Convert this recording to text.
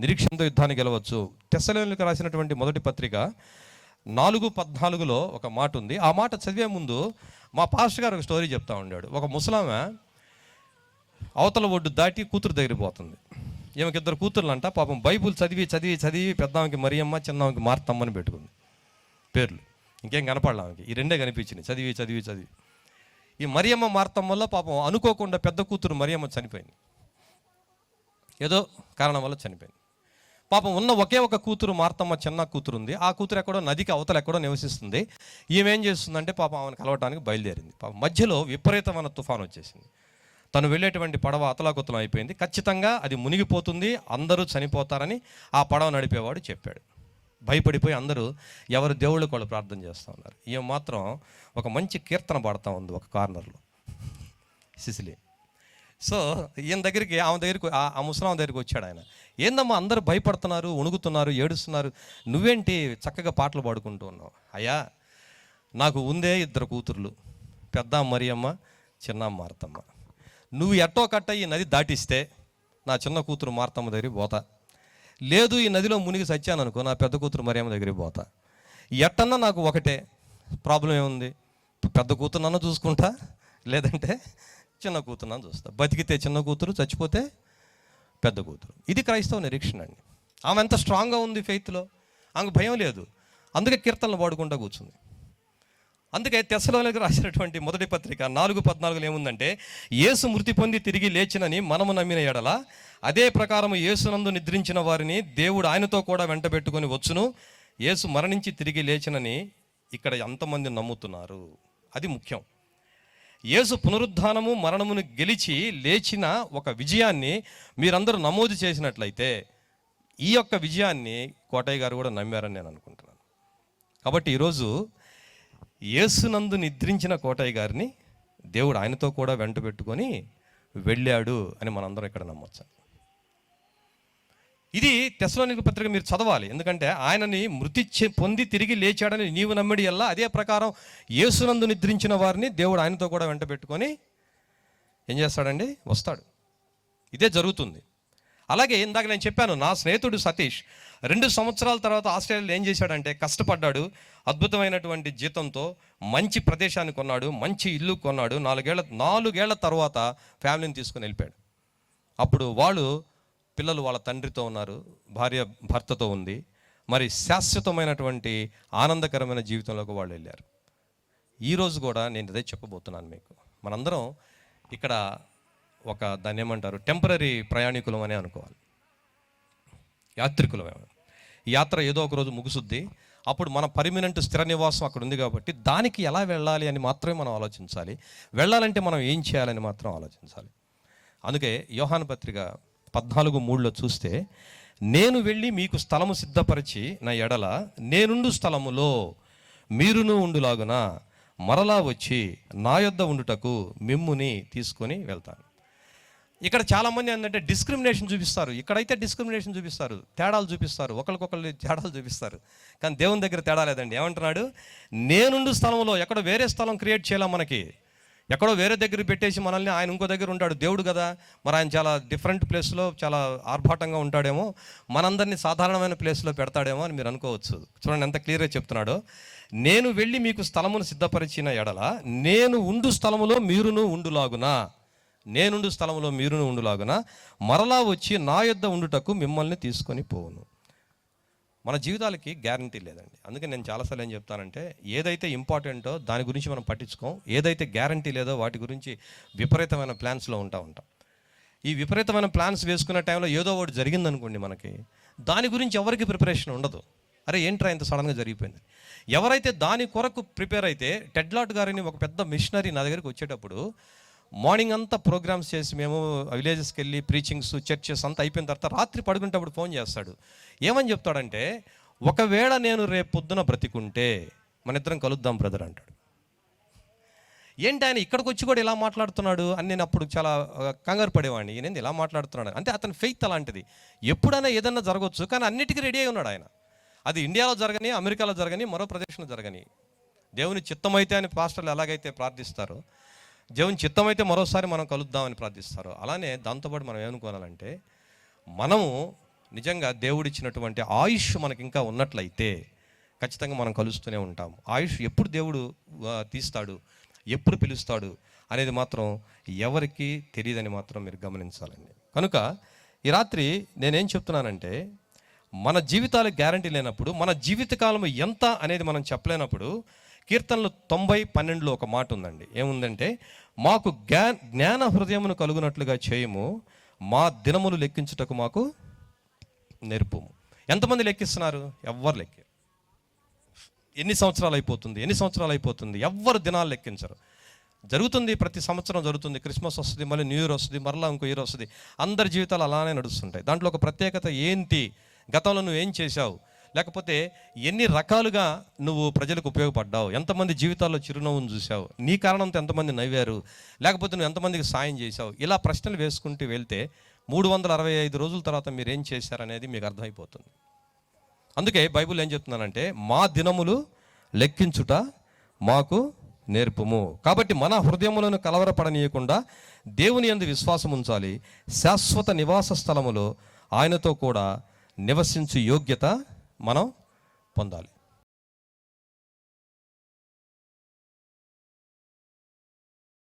నిరీక్షణతో యుద్ధాన్ని గెలవచ్చు. టెస్సలోనికి రాసినటువంటి మొదటి పత్రిక నాలుగు పద్నాలుగులో ఒక మాట ఉంది. ఆ మాట చదివే ముందు మా పాస్టర్ గారు ఒక స్టోరీ చెప్తా ఉండాడు. ఒక ముసలామె అవతల ఒడ్డు దాటి కూతురు దగ్గర పోతుంది. ఈమెకి ఇద్దరు కూతుర్లు అంట పాపం బైబుల్ చదివి చదివి చదివి పెద్దామెకి మరియమ్మ చిన్నమ్మకి మార్తమ్మని పెట్టుకుంది. పేర్లు. ఇంకేం కనపడలే ఆమెకి? ఈ రెండే కనిపించినాయి. చదివి చదివి చదివి. ఈ మరియమ్మ మార్తమ్మలో పాపం అనుకోకుండా పెద్ద కూతురు మరియమ్మ చనిపోయింది. ఏదో కారణం వల్ల చనిపోయింది. పాపం ఉన్న ఒకే ఒక కూతురు మార్తమ్మ చిన్న కూతురు ఉంది ఆ కూతురు ఎక్కడో నదికి అవతల ఎక్కడో నివసిస్తుంది. ఈమెం ఏం చేస్తుందంటే పాపం ఆమెను కలవటానికి బయలుదేరింది. పాపం మధ్యలో విపరీతమైన తుఫాను వచ్చేసింది. తను వెళ్ళేటువంటి పడవ అతలాకుతలం అయిపోయింది. ఖచ్చితంగా అది మునిగిపోతుంది. అందరూ చనిపోతారని ఆ పడవ నడిపేవాడు చెప్పాడు. భయపడిపోయి అందరూ ఎవరు దేవుళ్ళకి వాళ్ళు ప్రార్థన చేస్తూ ఉన్నారు. ఈమె మాత్రం ఒక మంచి కీర్తన పాడుతూ ఉంది ఒక కార్నర్లో. సిసిలి. సో ఈయన దగ్గరికి ఆమె దగ్గరికి ఆ- ముసలాం దగ్గరికి వచ్చాడు ఆయన. ఏందమ్మా అందరూ భయపడుతున్నారు వణుకుతున్నారు ఏడుస్తున్నారు? నువ్వేంటి చక్కగా పాటలు పాడుకుంటూ ఉన్నావు? అయ్యా నాకు ఉందే ఇద్దరు కూతుర్లు. పెద్ద మరియమ్మ చిన్న మార్తమ్మ. నువ్వు ఎట్టో కట్ట ఈ నది దాటిస్తే నా చిన్న కూతురు మార్తమ్మ దగ్గరికి పోతా. లేదు ఈ నదిలో మునిగి సచ్చాను అనుకో నా పెద్ద కూతురు మరియమ్మ దగ్గరికి పోతా. ఎట్టన్నా నాకు ఒకటే ప్రాబ్లం ఏముంది? పెద్ద కూతురు నన్ను చూసుకుంటా? లేదంటే చిన్న కూతురు అని చూస్తా. బతికితే చిన్న కూతురు చచ్చిపోతే పెద్ద కూతురు. ఇది క్రైస్తవ నిరీక్షణ అండి. ఆమె ఎంత స్ట్రాంగ్గా ఉంది ఫెయిత్లో? ఆమెకు భయం లేదు. అందుకే కీర్తనలు పాడుకుంటా కూర్చుంది. అందుకే తెసలోనికి రాసినటువంటి మొదటి పత్రిక నాలుగు పద్నాలుగులో ఏముందంటే యేసు మృతి పొంది తిరిగి లేచినని మనము నమ్మిన ఎడల అదే ప్రకారం యేసునందు నిద్రించిన వారిని దేవుడు ఆయనతో కూడా వెంటబెట్టుకొని వచ్చును. యేసు మరణించి తిరిగి లేచినని ఇక్కడ ఎంతమంది నమ్ముతున్నారు? అది ముఖ్యం. యేసు పునరుద్ధానము మరణమును గెలిచి లేచిన ఒక విజయాన్ని మీరందరూ నమోదు చేసినట్లయితే ఈ యొక్క విజయాన్ని కోటయ్య గారు కూడా నమ్మారని నేను అనుకుంటున్నాను. కాబట్టి ఈరోజు యేసునందు నిద్రించిన కోటయ్య గారిని దేవుడు ఆయనతో కూడా వెంట పెట్టుకొని వెళ్ళాడు అని మనందరం ఇక్కడ నమ్మొచ్చు ఇది తెసలోనిక పత్రిక మీరు చదవాలి. ఎందుకంటే ఆయనని మృతి చె- పొంది తిరిగి లేచాడని నీవు నమ్మిడి ఎల్లా అదే ప్రకారం యేసునందు నిద్రించిన వారిని దేవుడు ఆయనతో కూడా వెంట పెట్టుకొని ఏం చేస్తాడండి? వస్తాడు. ఇదే జరుగుతుంది. అలాగే ఇందాక నేను చెప్పాను నా స్నేహితుడు సతీష్ రెండు సంవత్సరాల తర్వాత ఆస్ట్రేలియాలో ఏం చేశాడంటే కష్టపడ్డాడు అద్భుతమైనటువంటి జీతంతో మంచి ప్రదేశాన్ని కొన్నాడు మంచి ఇల్లు కొన్నాడు నాలుగేళ్ళ నాలుగేళ్ళ తర్వాత ఫ్యామిలీని తీసుకుని వెళ్ళిపోయాడు. అప్పుడు వాళ్ళు పిల్లలు వాళ్ళ తండ్రితో ఉన్నారు భార్య భర్తతో ఉంది. మరి శాశ్వతమైనటువంటి ఆనందకరమైన జీవితంలోకి వాళ్ళు వెళ్ళారు. ఈరోజు కూడా నేను ఇదే చెప్పబోతున్నాను మీకు. మనందరం ఇక్కడ ఒక దాన్ని ఏమంటారు? టెంపరీ ప్రయాణికులం అనే అనుకోవాలి. యాత్రికులమే యాత్ర ఏదో ఒక రోజు ముగుసుద్ది. అప్పుడు మన పర్మినెంట్ స్థిర నివాసం అక్కడ ఉంది కాబట్టి దానికి ఎలా వెళ్ళాలి అని మాత్రమే మనం ఆలోచించాలి. వెళ్ళాలంటే మనం ఏం చేయాలని మాత్రం ఆలోచించాలి. అందుకే యోహాన్ పత్రిక పద్నాలుగు మూడులో చూస్తే నేను వెళ్ళి మీకు స్థలము సిద్ధపరిచి నా ఎడల నేనుండు స్థలములో మీరును ఉండులాగున మరలా వచ్చి నా యొద్ద ఉండుటకు మిమ్ముని తీసుకొని వెళ్తాను. ఇక్కడ చాలామంది ఏంటంటే డిస్క్రిమినేషన్ చూపిస్తారు. ఇక్కడైతే డిస్క్రిమినేషన్ చూపిస్తారు. తేడాలు చూపిస్తారు. ఒకరికొకరు తేడాలు చూపిస్తారు. కానీ దేవుని దగ్గర తేడా లేదండి. ఏమంటున్నాడు? నేనుండు స్థలంలో ఎక్కడ వేరే స్థలం క్రియేట్ చేయాలా మనకి. ఎక్కడో వేరే దగ్గర పెట్టేసి మనల్ని ఆయన ఇంకో దగ్గర ఉంటాడు. దేవుడు కదా. మరి ఆయన చాలా డిఫరెంట్ ప్లేస్లో చాలా ఆర్భాటంగా ఉంటాడేమో. మనందరినీ సాధారణమైన ప్లేస్లో పెడతాడేమో అని మీరు అనుకోవచ్చు. చూడండి ఎంత క్లియర్గా చెప్తున్నాడో. నేను వెళ్ళి మీకు స్థలమును సిద్ధపరిచిన ఎడల నేను ఉండు స్థలములో మీరును ఉండులాగునా. నేనుండు స్థలంలో మీరును ఉండులాగున. మరలా వచ్చి నా యొద్ద ఉండుటకు మిమ్మల్ని తీసుకొని పోవును. మన జీవితాలకి గ్యారంటీ లేదండి. అందుకే నేను చాలాసార్లు ఏం చెప్తానంటే ఏదైతే ఇంపార్టెంటో దాని గురించి మనం పట్టించుకోం. ఏదైతే గ్యారంటీ లేదో వాటి గురించి విపరీతమైన ప్లాన్స్లో ఉంటా ఉంటాం. ఈ విపరీతమైన ప్లాన్స్ వేసుకున్న టైంలో ఏదో ఒకటి జరిగిందనుకోండి మనకి దాని గురించి ఎవరికి ప్రిపరేషన్ ఉండదు. అరే ఏంట్రా ఇంత సడన్గా జరిగిపోయింది ఎవరైతే దాని కొరకు ప్రిపేర్ అయితే టెడ్లాట్ గారిని ఒక పెద్ద మిషనరీ నా దగ్గరికి వచ్చేటప్పుడు మార్నింగ్ అంతా ప్రోగ్రామ్స్ చేసి మేము విలేజెస్కి వెళ్ళి ప్రీచింగ్స్ చర్చెస్ అంతా అయిపోయిన తర్వాత రాత్రి పడుకునేటప్పుడు ఫోన్ చేస్తాడు. ఏమని చెప్తాడంటే ఒకవేళ నేను రేపు పొద్దున బ్రతికుంటే మన ఇద్దరం కలుద్దాం బ్రదర్ అంటాడు. ఏంటి ఆయన ఇక్కడికి వచ్చి కూడా ఇలా మాట్లాడుతున్నాడు అని నేను అప్పుడు చాలా కంగారు పడేవాడిని. నేను ఇలా మాట్లాడుతున్నాడు? అంటే అతని ఫెయిత్ అలాంటిది. ఎప్పుడైనా ఏదన్నా జరగవచ్చు కానీ అన్నిటికీ రెడీ అయి ఉన్నాడు ఆయన. అది ఇండియాలో జరగని అమెరికాలో జరగని మరో ప్రదేశంలో జరగని. దేవుని చిత్తమైతే అని పాస్టర్లు ఎలాగైతే ప్రార్థిస్తారో దేవుని అయితే మరోసారి మనం కలుద్దామని ప్రార్థిస్తారు. అలానే దాంతోపాటు మనం ఏమనుకోవాలంటే మనము నిజంగా దేవుడిచ్చినటువంటి ఆయుష్ మనకి ఇంకా ఉన్నట్లయితే ఖచ్చితంగా మనం కలుస్తూనే ఉంటాం ఆయుష్ ఎప్పుడు దేవుడు తీస్తాడు ఎప్పుడు పిలుస్తాడు అనేది మాత్రం ఎవరికి తెలియదని మాత్రం మీరు గమనించాలండి. కనుక ఈ రాత్రి నేనేం చెప్తున్నానంటే మన జీవితాలకు గ్యారంటీ లేనప్పుడు మన జీవితకాలం ఎంత అనేది మనం చెప్పలేనప్పుడు కీర్తనలు తొంభై పన్నెండులో ఒక మాట ఉందండి. ఏముందంటే మాకు జ్ఞా జ్ఞాన హృదయమును కలుగునట్లుగా చేయము మా దినములు లెక్కించుటకు మాకు నేర్పము. ఎంతమంది లెక్కిస్తున్నారు? ఎవ్వరు లెక్క ఎన్ని సంవత్సరాలు అయిపోతుంది ఎన్ని సంవత్సరాలు అయిపోతుంది ఎవ్వరు దినాలు లెక్కించరు. జరుగుతుంది ప్రతి సంవత్సరం జరుగుతుంది. క్రిస్మస్ వస్తుంది మళ్ళీ న్యూ ఇయర్ వస్తుంది మరలా ఇంకో ఇయర్ వస్తుంది. అందరి జీవితాలు అలానే నడుస్తుంటాయి. దాంట్లో ఒక ప్రత్యేకత ఏంటి? గతంలో నువ్వు ఏం చేశావు? లేకపోతే ఎన్ని రకాలుగా నువ్వు ప్రజలకు ఉపయోగపడ్డావు? ఎంతమంది జీవితాల్లో చిరునవ్వును చూసావు నీ కారణంతో ఎంతమంది నవ్వారు? లేకపోతే నువ్వు ఎంతమందికి సాయం చేశావు? ఇలా ప్రశ్నలు వేసుకుంటూ వెళ్తే మూడు వందల అరవై ఐదు రోజుల తర్వాత మీరు ఏం చేశారనేది మీకు అర్థమైపోతుంది. అందుకే బైబిల్ ఏం చెప్తున్నానంటే మా దినములు లెక్కించుట మాకు నేర్పుము. కాబట్టి మన హృదయములను కలవరపడనీయకుండా దేవుని యందు విశ్వాసం ఉంచాలి. శాశ్వత నివాస స్థలములో ఆయనతో కూడా నివసించు యోగ్యత మనం పొందాలి.